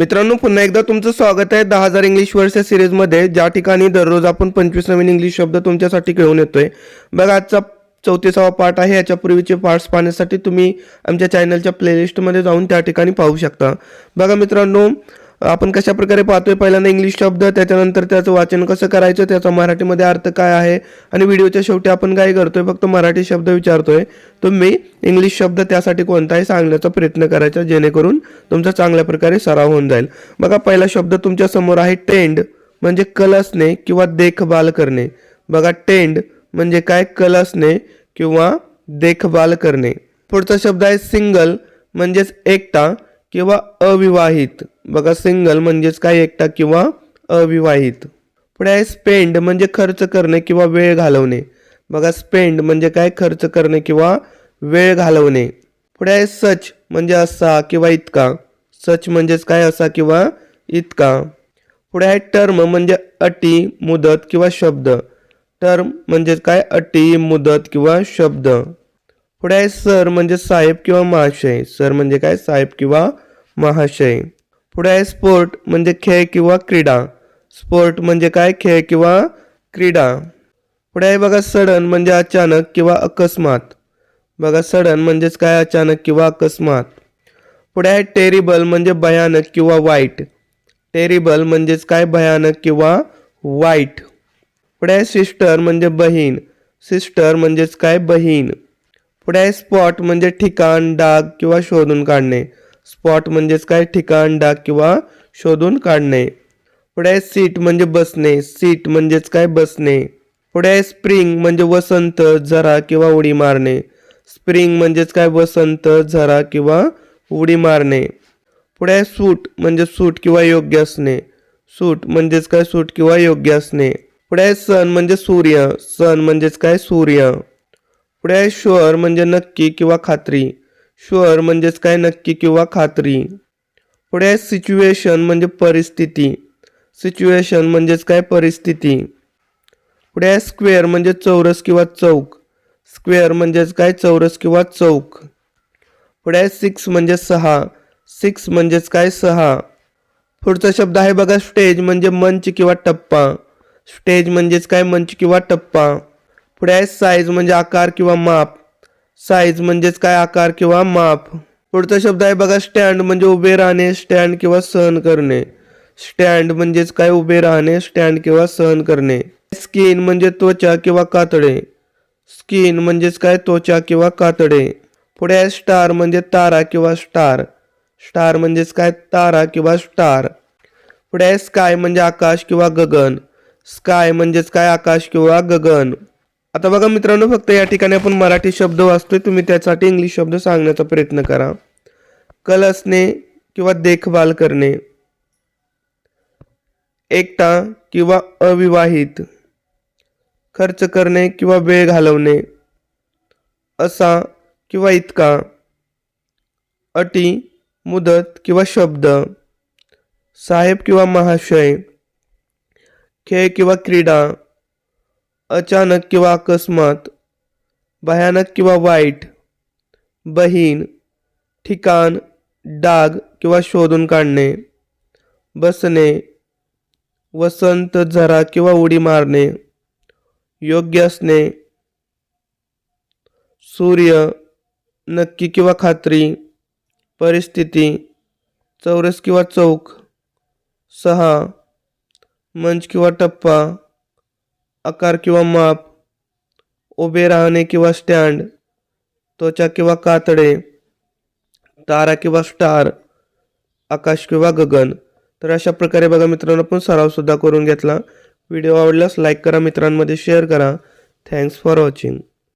मित्रांनो पुन्हा एकदा तुमचं स्वागत आहे दहा हजार इंग्लिश वर्ष या सिरीजमध्ये. ज्या ठिकाणी दररोज आपण पंचवीस नवीन इंग्लिश शब्द तुमच्यासाठी घेऊन येतोय. बघा आजचा चौतीसावा पार्ट आहे. याच्यापूर्वीचे पार्ट्स पाहण्यासाठी तुम्ही आमच्या चॅनलच्या प्लेलिस्टमध्ये जाऊन त्या ठिकाणी पाहू शकता. बघा मित्रांनो आपण कशा प्रकारे पाहतोय? पहिल्यांदा इंग्लिश शब्द त्याच्यानंतर त्याचं वाचन कसं करायचं? त्याचा मराठीमध्ये अर्थ काय आहे? आणि व्हिडिओच्या शेवटी आपण काय करतोय? फक्त मराठी शब्द विचारतोय. तुम्ही इंग्लिश शब्द त्यासाठी कोणताही सांगण्याचा प्रयत्न करायचा जेणेकरून तुमचा चांगल्या प्रकारे सराव होऊन जाईल. बघा पहिला शब्द तुमच्यासमोर आहे टेंड म्हणजे कलसणे किंवा देखभाल करणे. बघा टेंड म्हणजे काय? कलसणे किंवा देखभाल करणे. पुढचा शब्द आहे सिंगल म्हणजेच एकटा किंवा अविवाहित. बघा सिंगल म्हणजेच काय एकटा किंवा अविवाहित. पुढे आहे स्पेंड म्हणजे खर्च करणे किंवा वेळ घालवणे. बघा स्पेंड म्हणजे काय? खर्च करणे किंवा वेळ घालवणे. पुढे आहे सच म्हणजे असा किंवा इतका. सच म्हणजेच काय? असा किंवा इतका. पुढे आहे टर्म म्हणजे अटी मुदत किंवा शब्द. टर्म म्हणजे काय? अटी मुदत किंवा शब्द. पुढे आहे सर म्हणजे साहेब किंवा महाशय. सर म्हणजे काय? साहेब किंवा महाशय. पुढे आहे स्पोर्ट म्हणजे खेळ किंवा क्रीडा. स्पोर्ट म्हणजे काय? खेळ किंवा क्रीडा. पुढे आहे बघा सडन म्हणजे अचानक किंवा अकस्मात. बघा सडन म्हणजेच काय? अचानक किंवा अकस्मात. पुढे आहे टेरिबल म्हणजे भयानक किंवा वाईट. टेरिबल म्हणजेच काय? भयानक किंवा वाईट. पुढे आहे सिस्टर म्हणजे बहीण. सिस्टर म्हणजेच काय? बहीण. पुढे आहे स्पॉट म्हणजे ठिकाण डाग किंवा शोधून काढणे. स्पॉट म्हणजेच काय? ठिकाण डाग किंवा शोधून काढणे. पुढे आहे सीट म्हणजे बसणे. सीट म्हणजेच काय? बसणे. पुढे आहे स्प्रिंग म्हणजे वसंत झरा किंवा उडी मारणे. स्प्रिंग म्हणजेच काय? वसंत झरा किंवा उडी मारणे. पुढे आहे सूट म्हणजे सूट किंवा योग्य असणे. सूट म्हणजेच काय? सूट किंवा योग्य असणे. पुढे आहे सन म्हणजे सूर्य. सन म्हणजेच काय? सूर्य. पुढे आहे शुअर म्हणजे नक्की किंवा खात्री. शुअर म्हणजेच काय नक्की किंवा खात्री. पुढे आहे सिच्युएशन म्हणजे परिस्थिती. सिच्युएशन म्हणजेच काय? परिस्थिती. पुढे आहे स्क्वेअर म्हणजे चौरस किंवा चौक. स्क्वेअर म्हणजेच काय? चौरस किंवा चौक. पुढे आहे सिक्स म्हणजे सहा. सिक्स म्हणजेच काय? सहा. पुढचा शब्द आहे बघा स्टेज म्हणजे मंच किंवा टप्पा. स्टेज म्हणजेच काय? मंच किंवा टप्पा. पुढे आहे साईज म्हणजे आकार किंवा माप. साईज म्हणजेच काय आकार किंवा माप? पुढचा शब्द आहे बघा स्टँड म्हणजे उभे राहणे स्टँड किंवा सहन करणे. स्टँड म्हणजेच काय? उभे राहणे स्टँड किंवा सहन करणे. स्किन म्हणजे त्वचा किंवा कातडे. स्किन म्हणजेच काय? त्वचा किंवा कातडे. पुढे आहे स्टार म्हणजे तारा किंवा स्टार स्टार म्हणजेच काय? तारा किंवा स्टार पुढे आहे स्काय म्हणजे आकाश किंवा गगन. स्काय म्हणजेच काय? आकाश किंवा गगन. आता बघा मित्रांनो फक्त या ठिकाणी आपण मराठी शब्द वाचतोय. तुम्ही त्यासाठी इंग्लिश शब्द सांगण्याचा प्रयत्न करा. कल असणे किंवा देखभाल करणे. एकटा किंवा अविवाहित. खर्च करणे किंवा वेळ घालवणे. असा किंवा इतका. अटी मुदत किंवा शब्द. साहेब किंवा महाशय. खेळ किंवा क्रीडा. अचानक किंवा अकस्मात भयानक किंवा वाईट बहीण ठिकाण डाग किंवा शोधून काढणे बसणे वसंत झरा किंवा उडी मारणे योग्य असणे सूर्य नक्की किंवा खात्री परिस्थिती चौरस किंवा चौक सहा मंच किंवा टप्पा आकार किंवा माप उभे राहणे किंवा स्टँड त्वचा किंवा कातडे तारा किंवा स्टार आकाश किंवा गगन. तर अशा प्रकारे बघा मित्रांनो आपण सरावसुद्धा करून घेतला. व्हिडिओ आवडल्यास लाईक करा मित्रांमध्ये शेअर करा. Thanks for watching